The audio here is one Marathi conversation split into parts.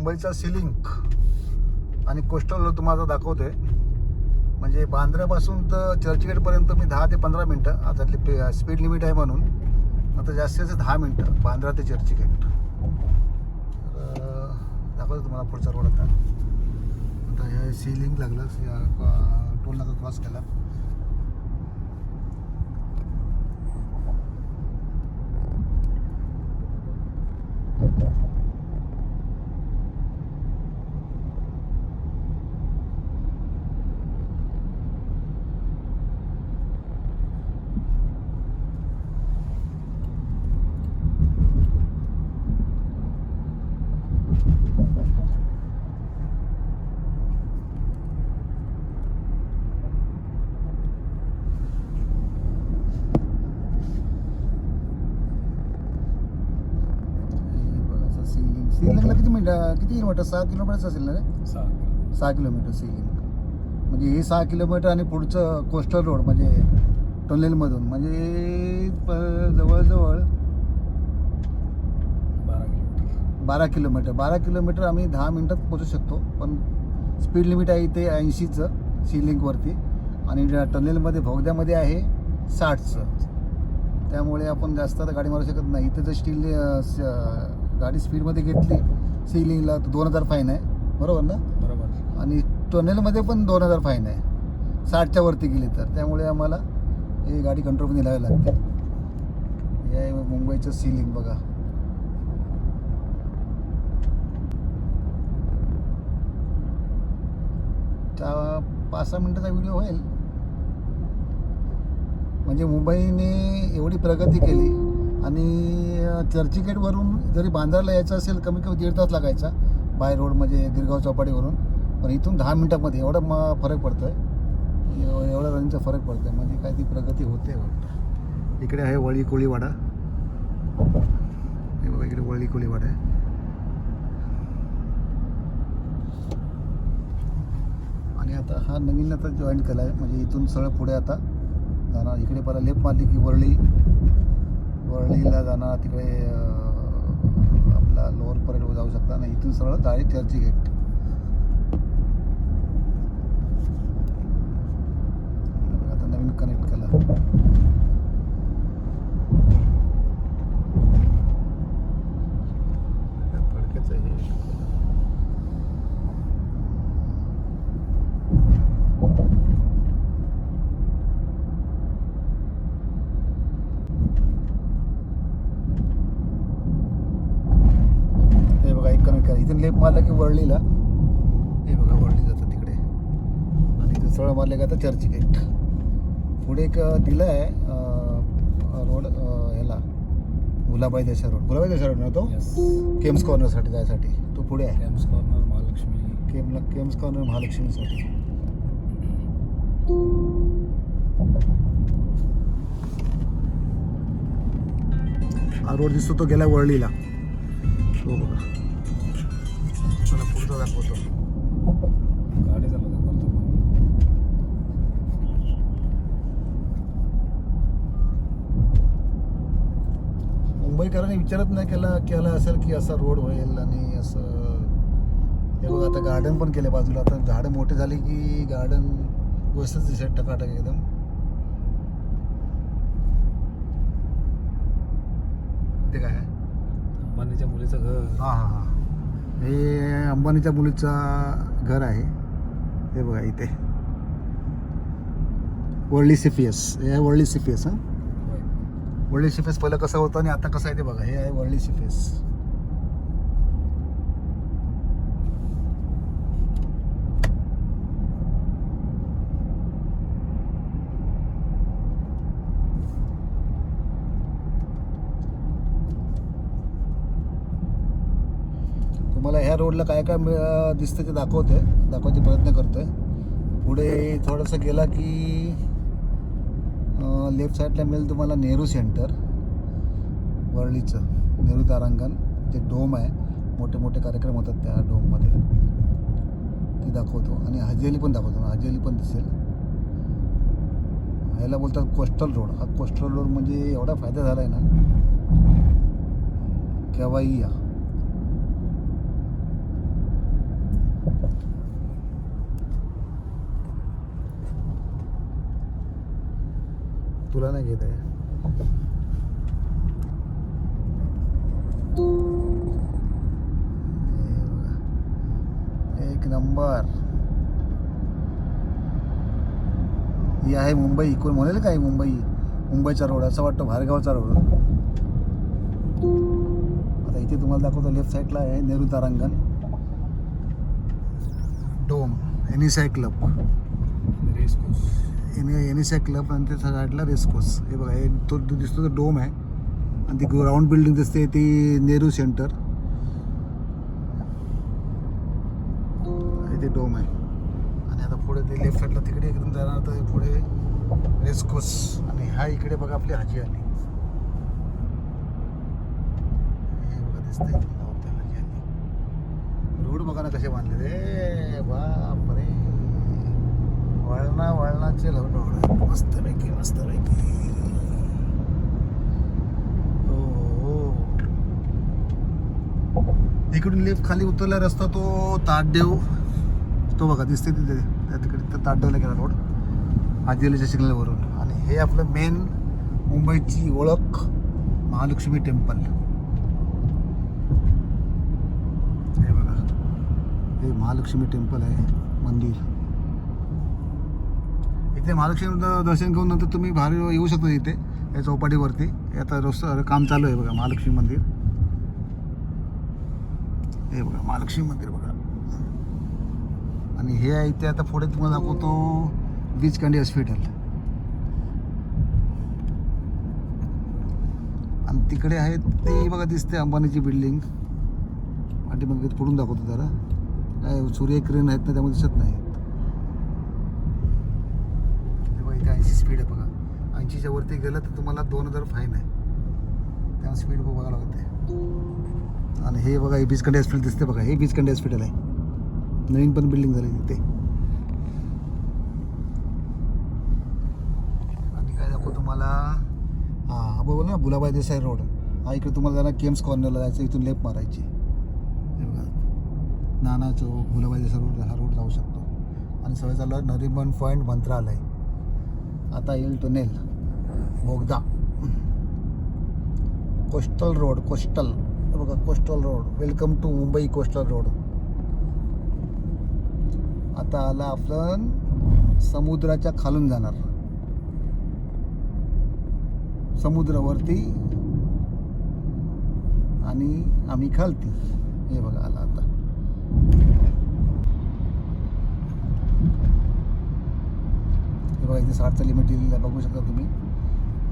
मुंबईचा सिलिंक आणि कोस्टल रोड तुम्हाला दाखवते म्हणजे बांद्र्यापासून तर चर्चगेटपर्यंत मी दहा ते पंधरा मिनटं आता पे स्पीड लिमिट आहे म्हणून. आता जास्तीत जास्त दहा मिनटं बांद्रा ते चर्चगेट. तर दाखवतो तुम्हाला पुढचा रोड आता. आता हे सिलिंग लागलं या टोल नाका क्रॉस केला सिलिंग सिलिंगला किती किलोमीटर? सहा किलोमीटरच असेल ना रे? सहा सहा किलोमीटर सिलिंग म्हणजे हे सहा किलोमीटर आणि पुढचं कोस्टल रोड म्हणजे टनेलमधून म्हणजे प- जवळजवळ बारा किलोमीटर. बारा किलोमीटर. बारा किलोमीटर आम्ही दहा मिनटात पोचू शकतो पण स्पीड लिमिट आहे इथे ऐंशीचं सिलिंगवरती आणि टनेलमध्ये भोगद्यामध्ये आहे साठचं. त्यामुळे आपण जास्त आता गाडी मारू शकत नाही. इथे जर स्टील गाडी स्पीडमध्ये घेतली सिलिंगला दोन हजार फाईन आहे. बरोबर ना? बरोबर. आणि टनेलमध्ये पण दोन हजार फाईन आहे. साठच्या वरती गेली तर. त्यामुळे आम्हाला ही गाडी कंट्रोलमध्ये न्यावी लागते. हे मुंबईचं सिलिंग बघा. पाच सहा मिनटाचा व्हिडिओ होईल. म्हणजे मुंबईने एवढी प्रगती केली. आणि चर्चगेटवरून जरी बांद्राला यायचं असेल कमी कमी दीड तास लागायचा बाय रोड म्हणजे गिरगाव चौपाटीवरून. पण इथून दहा मिनटामध्ये एवढं म फरक पडतो आहे एवढा रनचा फरक पडतो आहे म्हणजे काय ती प्रगती होते वाटतं इकडे आहे वळी कोळीवाडा हे बघा इकडे वळी कोळीवाडा आहे. आणि आता हा नवीन आता जॉईन केला आहे म्हणजे इथून सरळ पुढे आता. जाणार इकडे पहिला लेप मारली की वरळी. वरळीला जाणार तिकडे आपला लोअर परेड जाऊ शकता. आणि इथून सरळ डायरेक्ट चर्ची गेट आता नवीन कनेक्ट केला फडक्याचं हे हे बघा एक कनेक्ट करा इथून लेप मारला की वरळीला हे बघा वरळी जातं तिकडे. आणि सरळ मारले का तर चर्च गेट पुढे एक दिलं आहे रोड ह्याला. गुलाबाई देशा रोड. गुलाबाई देशा रोड ना तो? केम्स कॉर्नरसाठी जायसाठी. तो पुढे आहे. Kemps corner Mahalaxmi. केम केम्स कॉर्नर महालक्ष्मीसाठी. हा रोड दिसतो तो गेला वरळीला तो बघा. पुढचा दाखवतो. गाडी चालवतो करतो मुंबईकरांनी विचारत नाही केला केला असेल की असा रोड होईल आणि असं हे बघा आता गार्डन पण केले बाजूला. आता झाडं मोठे झाली की गार्डन व्यवस्थित दिसेल टकाटक एकदम. ते काय? अंबानीच्या मुलीचं घर. हां हां हां. हे अंबानीच्या मुलीचा घर आहे. हे बघा इथे. वर्ल्डी सिफियस हे आहे वर्ल्डी सिफियस हां? होय. वर्ल्डी सिफेस पहिलं कसं होतं आणि आता कसं आहे ते बघा. हे आहे वर्ल्डी सिफेस तुम्हाला ह्या रोडला काय काय दिसतं ते दाखवते. दाखवायचे प्रयत्न करतोय. पुढे थोडंसं गेला की लेफ्ट साईडला मिळेल तुम्हाला नेहरू सेंटर वरळीचं नेहरू तारांगण जे डोम आहे मोठे मोठे कार्यक्रम होतात त्या डोममध्ये. ती दाखवतो. आणि हजेली पण दाखवतो. हजेली पण दिसेल. ह्याला बोलतात कोस्टल रोड हा कोस्टल रोड म्हणजे एवढा फायदा झाला आहे ना. केव्हाही या. तुला नाही घेत आहे. एक नंबर. ही आहे मुंबई कोण म्हणेल काय मुंबई? मुंबईचा रोड असं वाटतं भारगावचा रोड आता इथे तुम्हाला दाखवतो लेफ्ट साईडला आहे Nehru तारांगण. Dome NSCI club race course N NSCI club आणि त्याच्या साईडला रेसकोर्स हे बघा हे तो दिसतो तो डोम आहे. आणि ती ग्राउंड बिल्डिंग दिसते ती नेहरू सेंटर ते डोम आहे. आणि आता पुढे ते लेफ्ट साईडला तिकडे एकदम जाणार तर पुढे रेसकोर्स आणि हा इकडे बघा आपली हाजी आली. हे बघा हाजी आली बघा ना कसे बांधले रे बाप रे वळणा वळणाचे रोड आहेत मस्तपैकी मस्तपैकी हो, हो इकडून लेफ्ट खाली उतरला रस्ता तो ताटदेव. तो बघा दिसते तिथे. त्या तिकडे तर ताटदेवला गेला रोड. आदिवालीच्या सिग्नलवरून आणि हे आपलं मेन मुंबईची ओळख महालक्ष्मी टेम्पल हे बघा हे महालक्ष्मी टेम्पल आहे मंदिर. इथे महालक्ष्मी दर्शन घेऊन नंतर तुम्ही बाहेर येऊ शकता इथे या चौपाटीवरती. आता रोज काम चालू आहे बघा महालक्ष्मी मंदिर. हे बघा महालक्ष्मी मंदिर बघा. आणि हे आहे इथे आता पुढे तुम्हाला दाखवतो बीच कँडी हॉस्पिटल. आणि तिकडे आहे ती बघा दिसते अंबानीची बिल्डिंग पाठीमागे पुढून दाखवतो जरा. काय सूर्यकिरण आहेत ना त्यामध्ये दिसत नाही इथे ऐंशी स्पीड आहे बघा. ऐंशीच्या वरती गेलं तर तुम्हाला दोन हजार फाईन आहे. त्या स्पीड बघायला लागते. आणि हे बघा हे बीचकंडी हॉस्पिटल दिसते बघा. हे बीचकंडी हॉस्पिटल आहे. नवीन पण बिल्डिंग झाली तिथे आणि काय दाखवू तुम्हाला? हां हा बोल ना बुलाबाई देसाई रोड. हा इकडे तुम्हाला जरा केम्स कॉर्नरला जायचं इथून लेफ्ट मारायची. हे बघा. नाना चौक बुलाबाई देसाई रोड हा रोड जाऊ शकतो. आणि सगळं चालू नरिमन पॉईंट मंत्रालय. आता येईल टनेल बोगदा कोस्टल रोड कोस्टल. बघा coastal road. Welcome to Mumbai coastal road. आता आला आपण समुद्राच्या खालून जाणार. समुद्रावरती आणि आम्ही खालती. हे बघा आला आता हे बघा इथे साठचं लिमिट दिलेलं आहे. बघू शकता तुम्ही.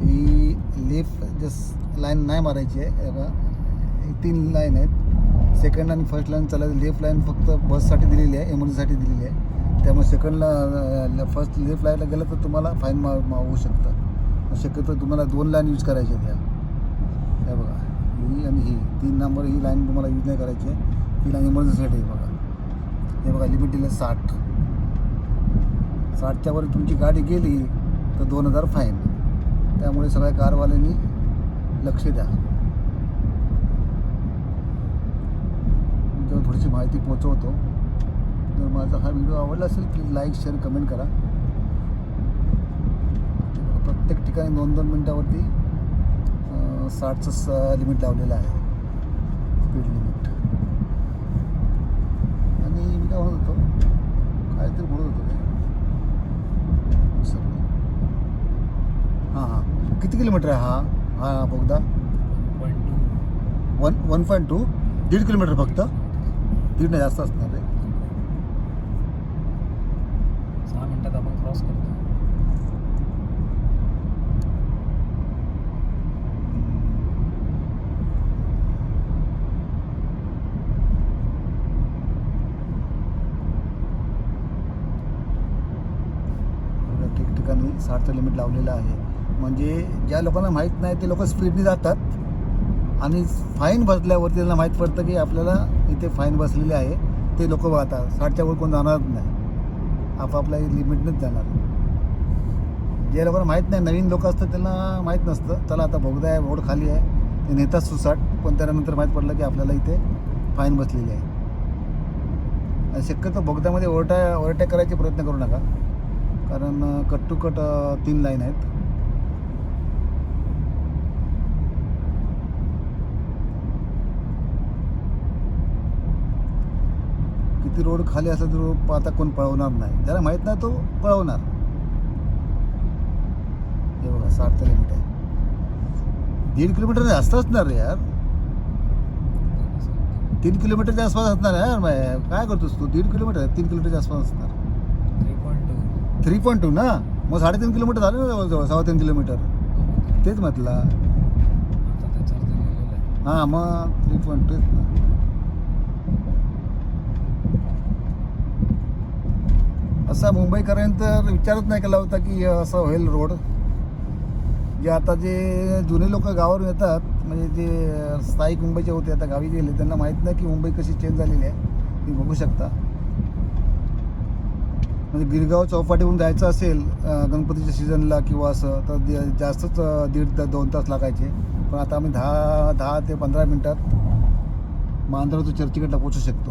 ही लेफ्ट जस्ट लाईन नाही मारायची आहे हे बघा तीन लाईन आहेत. सेकंड आणि फर्स्ट लाईन चालायची लेफ्ट लाईन फक्त बससाठी दिलेली आहे एमर्जन्सीसाठी दिलेली आहे. त्यामुळे सेकंडला फर्स्ट लेफ्ट लाईनला गेलं तर तुम्हाला फाईन मा होऊ शकतं. शक्यतो तुम्हाला दोन लाईन यूज करायच्या त्या हे बघा ही आणि ही. तीन नंबर ही लाईन तुम्हाला यूज नाही करायची आहे. ती लाईन एमर्जन्सीसाठी आहे बघा. हे बघा लिमिट दिलं साठ. साठच्या वर तुमची गाडी गेली तर दोन हजार फाईन त्यामुळे सगळ्या कारवाल्यांनी लक्ष द्या. तर थोडीशी माहिती पोचवतो जर माझा हा व्हिडिओ आवडला असेल प्लीज लाईक शेअर कमेंट करा. प्रत्येक ठिकाणी दोन दोन मिनटावरती साठचं स लिमिट लावलेलं आहे. स्पीड लिमिट आणि मी काय म्हणत होतो काहीतरी बोलत होतो रे विसरलो. हां हां. किती किलोमीटर आहे हा? हा बोगदा? Point two one one point two? दीड किलोमीटर फक्त? दीड नाही जास्त असणार रे. सहा मिनिटात आपण क्रॉस करतो. ठिकठिकाणी साठचं लिमिट लावलेलं आहे. म्हणजे ज्या लोकांना माहीत नाही ते लोक स्पीडने जातात. आणि फाईन बसल्यावरती त्यांना माहीत पडतं की आपल्याला इथे फाईन बसलेली आहे. ते लोक वाहतात साठच्या वर कोण जाणारच नाही. आपापल्या लिमिटनेच जाणार. जे लोकांना माहीत नाही नवीन लोक असतात त्यांना माहीत नसतं. चला आता बोगदा आहे रोड खाली आहे. ते नेतात सुसाट. पण त्यानंतर माहीत पडलं की आपल्याला इथे फाईन बसलेली आहे. शक्यतो बोगद्यामध्ये ओव्हरटा ओव्हरटेक करायचे प्रयत्न करू नका. कारण कट टू कट तीन लाईन आहेत. किती रोड खाली असला तर रोड आता कोण पळवणार नाही. ज्याला माहीत नाही तो पळवणार. हे बघा साठ किलोमीटर आहे. दीड किलोमीटर जास्त असणार रे यार. तीन किलोमीटरच्या आसपास असणार यार. काय करतोस तू? दीड किलोमीटर तीन किलोमीटरच्या आसपास असणार. Three point two. Three point two ना? मग साडेतीन किलोमीटर झाले ना जवळजवळ सव्वा तीन किलोमीटर. तेच म्हटलं. हां मग थ्री पॉईंट टूच ना. असा मुंबईकरांनी तर विचारच नाही केला होता की असं होईल रोड. जे आता जे जुने लोक गावावरून येतात म्हणजे जे स्थायिक मुंबईचे होते आता गावी गेले त्यांना माहीत नाही की मुंबई कशी चेंज झालेली आहे. तुम्ही बघू शकता. म्हणजे गिरगाव चौपाटीहून जायचं असेल गणपतीच्या सीझनला किंवा असं तर जास्तच दीड ते दोन तास लागायचे. पण आता आम्ही दहा दहा ते पंधरा मिनटात मांजरा तो चर्चीकडला पोचू शकतो.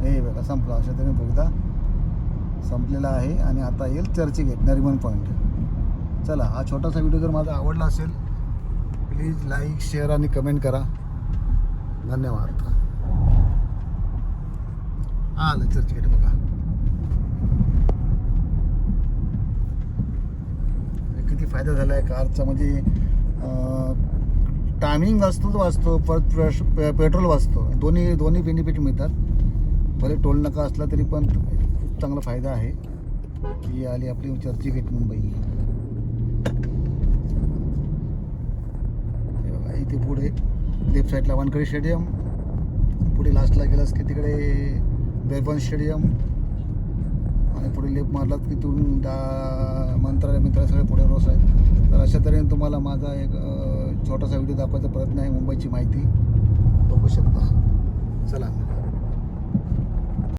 हे बघा संपला. अशा तऱ्हेने बोगदा संपलेला आहे आणि आता येईल चर्चगेट नरिमन पॉईंट चला हा छोटासा व्हिडिओ जर माझा आवडला असेल प्लीज लाईक शेअर आणि कमेंट करा. धन्यवाद. आलं चर्चगेट बघा. किती फायदा झाला आहे कारचा म्हणजे टायमिंग वाचतो तो वाचतो परत पेट्रोल वाचतो. दोन्ही दोन्ही बेनिफिट मिळतात. भले टोल नका असला तरी पण खूप चांगला फायदा आहे ही आली आपली चर्चगेट मुंबई. इथे पुढे लेफ्ट साईडला वानखडी स्टेडियम पुढे लास्टला गेलास की तिकडे बेरबन स्टेडियम आणि पुढे लेप मारलात की तिथून डा मंत्रालय मित्र सगळे पुढे रोस आहेत. तर अशा तऱ्हेने तुम्हाला माझा एक छोटासा व्हिडिओ दाखवायचा प्रयत्न आहे मुंबईची माहिती बघू शकता. चला.